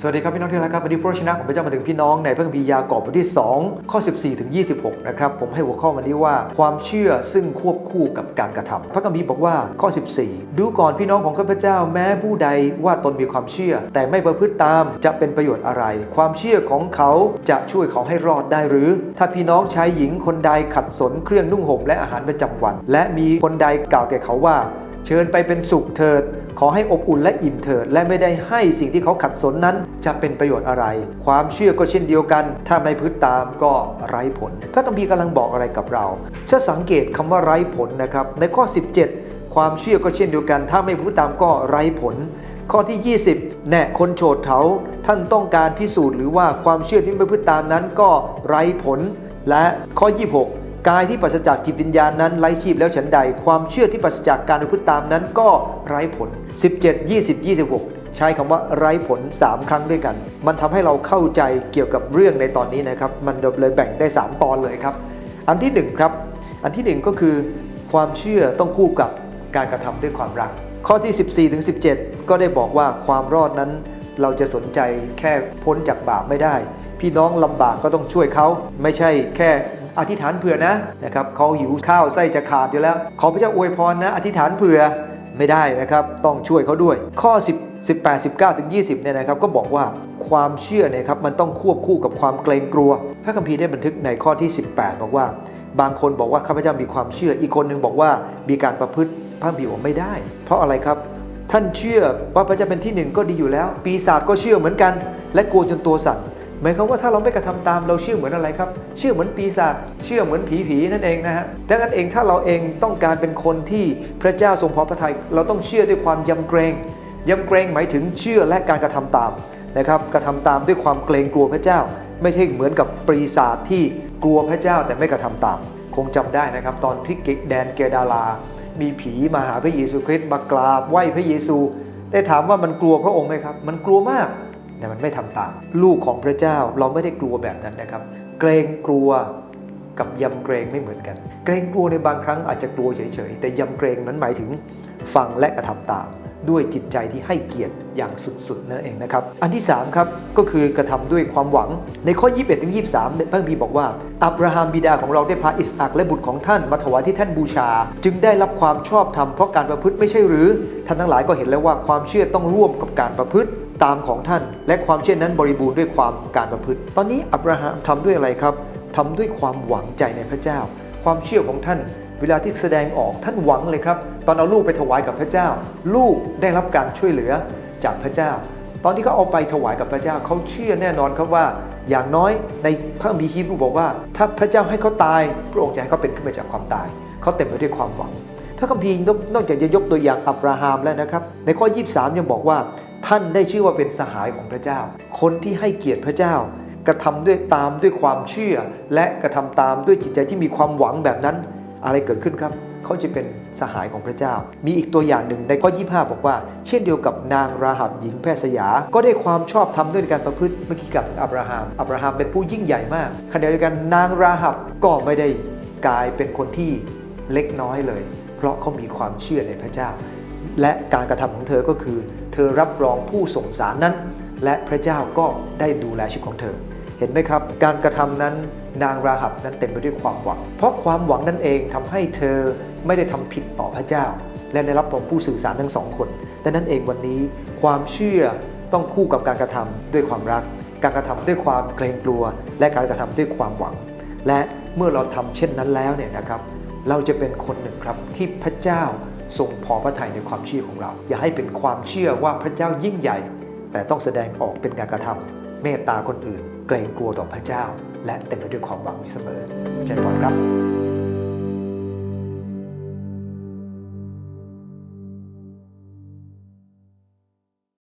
สวัสดีครับพี่น้องที่รักครับวันนี้พระวจนะของพระเจ้ามาถึงพี่น้องในพระคัมภีร์ยากอบบทที่ 2 ข้อ 14 ถึง 26 นะครับ ผมให้หัวข้อวันนี้ว่าความเชื่อซึ่งควบคู่กับการกระทำพระคัมภีร์บอกว่าข้อ 14 ดูก่อนพี่น้องของข้าพเจ้าแม้ผู้ใดว่าตนมีความเชื่อ แต่ไม่ประพฤติตามจะเป็นประโยชน์อะไร ความเชื่อของเขาจะช่วยเขาให้รอดได้หรือ ถ้าพี่น้องชายหญิงคนใดขัดสนเครื่องนุ่งห่มและอาหารประจำวัน และมีคนใดกล่าวแก่เขาว่า เชิญไปเป็นสุขเถิด ขอให้อบอุ่นและอิ่มเถิด และไม่ได้ให้สิ่งที่เขาขัดสนนั้น จะเป็นประโยชน์อะไร ความเชื่อก็เช่นเดียวกัน ถ้าไม่พึ่ตามก็ไร้ผล พระคัมภีร์กำลังบอกอะไรกับเรา จะสังเกตคำว่าไร้ผลนะครับ ในข้อ 17 ความเชื่อก็เช่นเดียวกัน ถ้าไม่พึ่ตามก็ไร้ผล ข้อที่ 20 แน่คนโฉดเถาท่านต้องการพิสูจน์หรือว่าความเชื่อที่ไม่พึ่ตามนั้นก็ไร้ผล และข้อ 26 กายที่ปราศจากจิตวิญญาณนั้นไร้ชีพแล้วฉันใด ความเชื่อที่ปราศจากการประพฤติตามนั้นก็ไร้ผล 17 20 26 ใช้คำว่าไร้ผล 3 ครั้งด้วยกัน มันทำให้เราเข้าใจเกี่ยวกับเรื่องในตอนนี้นะครับ มันเลยแบ่งได้ 3 ตอนเลยครับ อันที่1ครับ อันที่ 1 ก็คือ ความเชื่อต้องคู่กับการกระทำด้วยความรัก ข้อที่ 14ถึง17 ก็ได้บอกว่าความรอดนั้นเราจะสนใจแค่พ้นจากบาปไม่ได้ พี่น้องลำบากก็ต้องช่วยเขาไม่ใช่แค่ อธิษฐานเผื่อนะนะครับเขาหิวข้าวไส้จะขาดอยู่แล้ว ขอพระเจ้าอวยพรนะอธิษฐานเผื่อไม่ได้นะครับ ต้องช่วยเขาด้วย ข้อ 10 18 19ถึง20เนี่ยนะครับก็บอกว่าความเชื่อเนี่ยครับมันต้องควบคู่กับความเกรงกลัว พระคัมภีร์ได้บันทึกในข้อที่ 18 บอกว่า บางคนบอกว่าข้าพเจ้ามีความเชื่อ อีกคนหนึ่งบอกว่ามีการประพฤติพระคัมภีร์บอกไม่ได้ เพราะอะไรครับ ท่านเชื่อว่าพระเจ้าเป็นที่หนึ่งก็ดีอยู่แล้ว ปีศาจก็เชื่อเหมือนกัน และกลัวจนตัวสั่น หมายความว่าถ้าเราไม่กระทำตามเราเชื่อเหมือนอะไรครับ เชื่อเหมือนปีศาจเชื่อเหมือนผีผีนั่นเองนะฮะดังนั้นเองถ้าเราเองต้องการเป็นคนที่พระเจ้าทรงพอพระทัยเราต้องเชื่อด้วยความยำเกรงยำเกรงหมายถึงเชื่อและการกระทำตามนะครับกระทำตามด้วยความเกรงกลัวพระเจ้า ไม่ใช่เหมือนกับปีศาจที่กลัวพระเจ้าแต่ไม่กระทำตาม คงจำได้นะครับ ตอนที่แดนเกดาลา มีผีมาหาพระเยซูคริสต์มากราบไหว้พระเยซู ได้ถามว่ามันกลัวพระองค์ไหมครับ มันกลัวมาก แต่มันไม่ทำตาม ลูกของพระเจ้าเราไม่ได้กลัวแบบนั้นนะครับ เกรงกลัวกับยำเกรงไม่เหมือนกัน เกรงกลัวในบางครั้งอาจจะกลัวเฉยๆ แต่ยำเกรงนั้นหมายถึงฟังและกระทำตาม ด้วยจิตใจที่ให้เกียรติอย่างสุดๆนั่นเองนะครับ อันที่3ครับก็คือกระทำด้วยความหวัง ในข้อ 21ถึง23พระคัมภีร์บอกว่า อับราฮัมบิดาของเราได้พาอิสอักและบุตรของท่านมาถวายที่ท่านบูชา จึงได้รับความชอบธรรมเพราะการประพฤติไม่ใช่หรือ ท่านทั้งหลายก็เห็นแล้วว่าความเชื่อต้องร่วมกับการประพฤติ ตามของท่าน และความเชื่อนั้นบริบูรณ์ด้วยความการประพฤติ ตอนนี้อับราฮัมทำด้วยอะไรครับทำด้วยความหวังใจในพระเจ้า ความเชื่อของท่าน เวลาที่แสดงออกท่านหวังเลยครับ ตอนเอาลูกไปถวายกับพระเจ้า ลูกได้รับการช่วยเหลือจากพระเจ้า ตอนที่เขาเอาไปถวายกับพระเจ้าเขาเชื่อแน่นอนครับว่า อย่างน้อยในพระมีฮีบรูบอกว่า ถ้าพระเจ้าให้เขาตาย พระองค์จะให้เขาเป็นขึ้นมาจากความตายเขาเต็มไปด้วยความหวังพระคัมภีร์นอกจากจะยกตัวอย่างอับราฮัมแล้วนะครับ ในข้อ 23 ยังบอกว่า ท่านได้ชื่อว่าเป็นสหายของพระเจ้า คนที่ให้เกียรติพระเจ้ากระทำด้วยตามด้วยความเชื่อ และกระทำตามด้วยจิตใจที่มีความหวังแบบนั้น อะไรเกิดขึ้นครับ เขาจะเป็นสหายของพระเจ้า มีอีกตัวอย่างหนึ่งในข้อ 25 บอกว่า เช่นเดียวกับนางราหับหญิงแพทย์สยา ก็ได้ความชอบธรรมด้วยการประพฤติเมื่อกี้กล่าวถึงอับราฮัม อับราฮัมเป็นผู้ยิ่งใหญ่มากขณะเดียวกันนางราหับก็ไม่ได้กลายเป็นคนที่เล็กน้อยเลย เพราะเขามีความเชื่อในพระเจ้า และการกระทำของเธอก็คือ เธอรับรองผู้ส่งสารนั้น และพระเจ้าก็ได้ดูแลชีวิตของเธอ เห็นไหมครับ การกระทำนั้นนางราหับนั้นเต็มไปด้วยความหวัง เพราะความหวังนั่นเองทำให้เธอไม่ได้ทำผิดต่อพระเจ้า และได้รับรองผู้สื่อสารทั้งสองคนดังนั้นเองวันนี้ความเชื่อต้องคู่กับการกระทำด้วยความรัก การกระทำด้วยความเกรงกลัว และการกระทำด้วยความหวัง และเมื่อเราทำเช่นนั้นแล้วเนี่ยนะครับ เราจะเป็นคนหนึ่งครับที่พระเจ้า ทรงพอพระทัยในความเชื่อของเรา อย่าให้เป็นความเชื่อว่าพระเจ้ายิ่งใหญ่ แต่ต้องแสดงออกเป็นการกระทำเมตตาคนอื่น เกรงกลัวต่อพระเจ้า และเต็มไปด้วยความหวังอยู่เสมอใจพรครับ